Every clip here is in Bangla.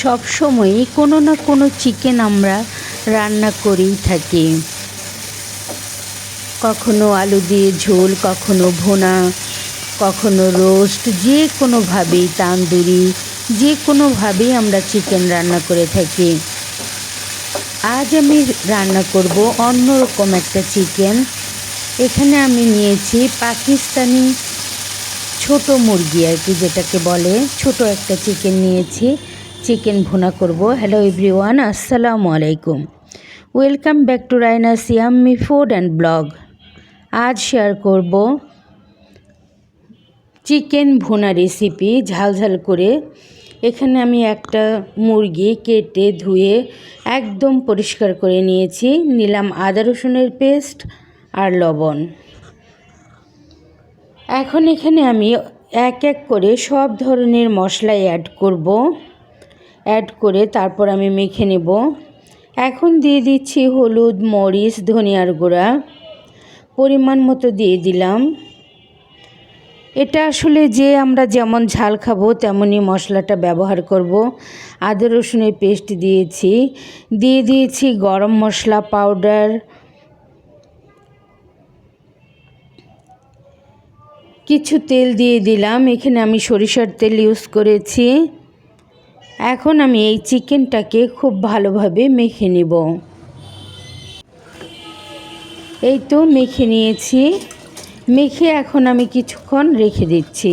সব সময়ই কোনো না কোনো চিকেন আমরা রান্না করেই থাকি। কখনো আলু দিয়ে ঝোল, কখনো ভোনা, কখনো রোস্ট যে কোনোভাবেই তান্দুরি, যে কোনোভাবেই আমরা চিকেন রান্না করে থাকি। আজ আমি রান্না করব অন্যরকম একটা চিকেন এখানে আমি নিয়েছি পাকিস্তানি ছোট মুরগি আর কি যেটাকে বলে। ছোট একটা চিকেন নিয়েছি। চিকেন ভুনা করব। হ্যালো এভরিওয়ান আসসালামু আলাইকুম। Welcome back to Raina Siammi food and blog আজ শেয়ার করব চিকেন ভুনা রেসিপি ঝালঝাল করে এখানে আমি একটা মুরগি কেটে ধুয়ে একদম পরিষ্কার করে নিয়েছি। নিলাম আদা রসুনের পেস্ট আর লবণ। এখন এখানে আমি এক এক করে সব ধরনের মশলা অ্যাড করব। অ্যাড করে তারপর আমি মেখে নেব। এখন দিয়ে দিচ্ছি হলুদ, মরিচ, ধনিয়ার গুঁড়া। পরিমাণ মতো দিয়ে দিলাম। এটা আসলে যে আমরা যেমন ঝাল খাব, তেমনই মশলাটা ব্যবহার করব। আদা, রসুনের পেস্ট দিয়েছি। দিয়ে দিয়েছি গরম মশলা পাউডার কিছু তেল দিয়ে দিলাম। এখানে আমি সরিষার তেল ইউজ করেছি। এখন আমি এই চিকেনটাকে খুব ভালোভাবে মেখে নেব। এই তো মেখে নিয়েছি। মেখে এখন আমি কিছুক্ষণ রেখে দিচ্ছি।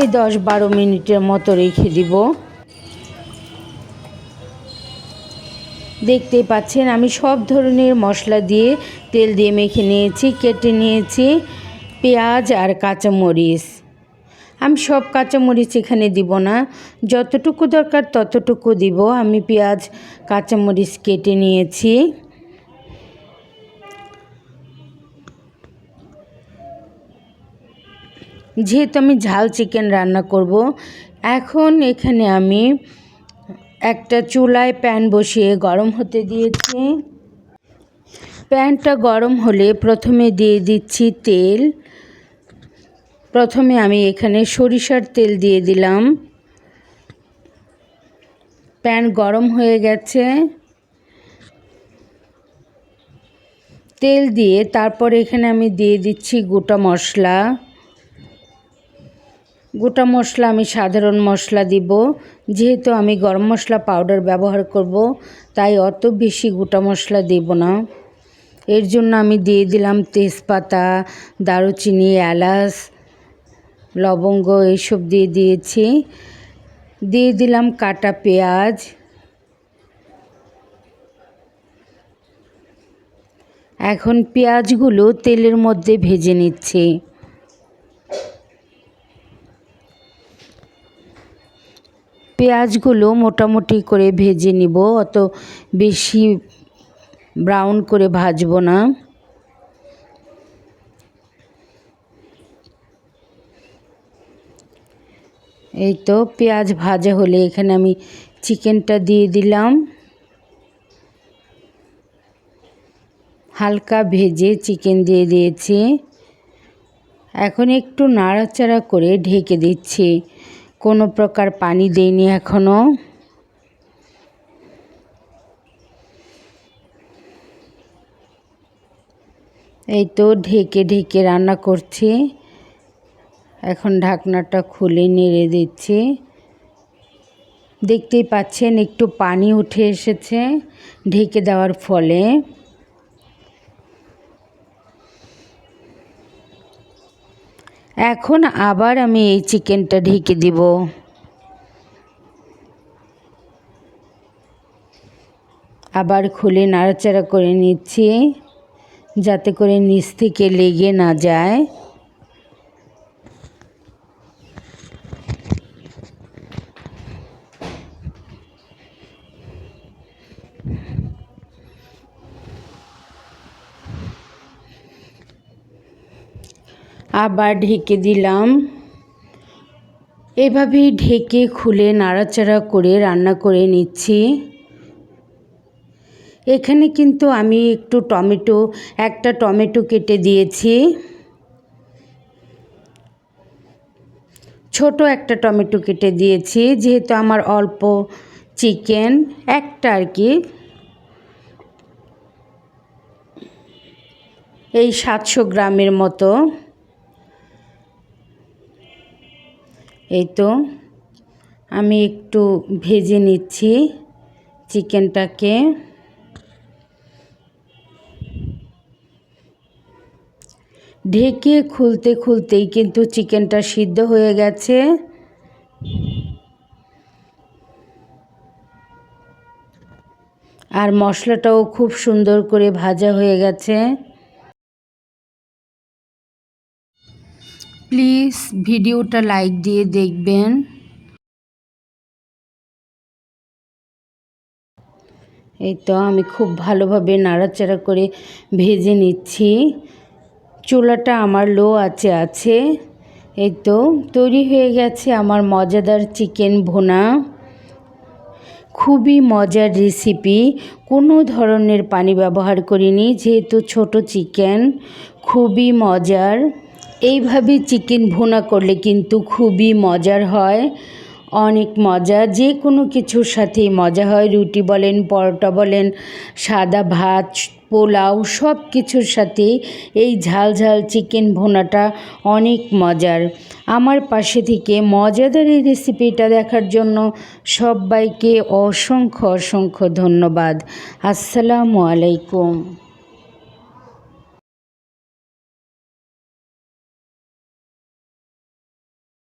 এই দশ বারো মিনিটের মতো রেখে দিব। দেখতেই পাচ্ছেন, আমি সব ধরনের মশলা দিয়ে তেল দিয়ে মেখে নিয়েছি, কেটে নিয়েছি, পেঁয়াজ আর কাঁচামরিচ। আমি সব কাঁচামরিচ এখানে দিব না। যতটুকু দরকার ততটুকু দিব। আমি পেঁয়াজ, কাঁচামরিচ কেটে নিয়েছি। যেহেতু আমি ঝাল চিকেন রান্না করব, এখন এখানে আমি একটা চুলায় প্যান বসিয়ে গরম হতে দিয়েছি। প্যানটা গরম হলে প্রথমে দিয়ে দিচ্ছি তেল। প্রথমে আমি এখানে সরিষার তেল দিয়ে দিলাম। প্যান গরম হয়ে গেছে। তেল দিয়ে তারপর এখানে আমি দিয়ে দিচ্ছি গোটা মশলা। গোটা মশলা আমি সাধারণ মশলা দিব। যেহেতু আমি গরম মশলা পাউডার ব্যবহার করব, তাই অত বেশি গোটা মশলা দেব না। এর জন্য আমি দিয়ে দিলাম তেজপাতা, দারুচিনি, এলাচ লবঙ্গ এইসব দিয়ে দিয়েছি। দিয়ে দিলাম কাটা পেঁয়াজ। এখন পেঁয়াজগুলো তেলের মধ্যে ভেজে নিচ্ছি। পেঁয়াজগুলো মোটামুটি করে ভেজে নিব, অত বেশি ব্রাউন করে ভাজবো না। এই তো পেঁয়াজ ভাজা হলে এখানে আমি চিকেনটা দিয়ে দিলাম। হালকা ভেজে চিকেন দিয়ে দিয়েছি। এখন একটু নাড়াচাড়া করে ঢেকে দিচ্ছি। কোনো প্রকার পানি দেইনি এখনও এই তো ঢেকে ঢেকে রান্না করছি। এখন ঢাকনাটা খুলে নেড়ে দিচ্ছি। দেখতেই পাচ্ছেন একটু পানি উঠে এসেছে ঢেকে দেওয়ার ফলে। এখন আবার আমি এই চিকেনটা ঢেকে দিব। আবার খুলে নাড়াচাড়া করে নিচ্ছি, যাতে করে নিচ থেকে লেগে না যায়। আবার ঢেকে দিলাম। এভাবেই ঢেকে খুলে নাড়াচাড়া করে রান্না করে নিচ্ছি। এখানে কিন্তু আমি একটু টমেটো, একটা টমেটো কেটে দিয়েছি। ছোট একটা টমেটো কেটে দিয়েছি, যেহেতু আমার অল্প চিকেন, একটা আর কি। এই সাতশো গ্রামের মতো। এই তো, আমি একটু ভেজে নিচ্ছি চিকেনটাকে। ঢেকে খুলতে খুলতেই কিন্তু চিকেনটা সিদ্ধ হয়ে গেছে। আর মশলাটাও খুব সুন্দর করে ভাজা হয়ে গেছে। প্লিজ ভিডিওটা লাইক দিয়ে দেখবেন। এই তো আমি খুব ভালোভাবে নাড়াচাড়া করে ভেজে নিচ্ছি। চুলাটা আমার লো আছে আছে। এই তো তৈরি হয়ে গেছে আমার মজাদার চিকেন ভোনা। খুবই মজার রেসিপি। কোনো ধরনের পানি ব্যবহার করিনি, যেহেতু ছোট চিকেন, খুবই মজার। এইভাবে চিকেন ভুনা করলে কিন্তু খুবই মজার হয়, অনেক মজা। যে কোনো কিছুর সাথেই মজা হয়। রুটি বলেন, পরোটা বলেন, সাদা ভাত, পোলাও, সব কিছুর সাথে এই ঝাল ঝাল চিকেন ভুনাটা অনেক মজার। আমার পাশে থেকে মজাদার এই রেসিপিটা দেখার জন্য সবাইকে অসংখ্য অসংখ্য ধন্যবাদ। আসসালামু আলাইকুম।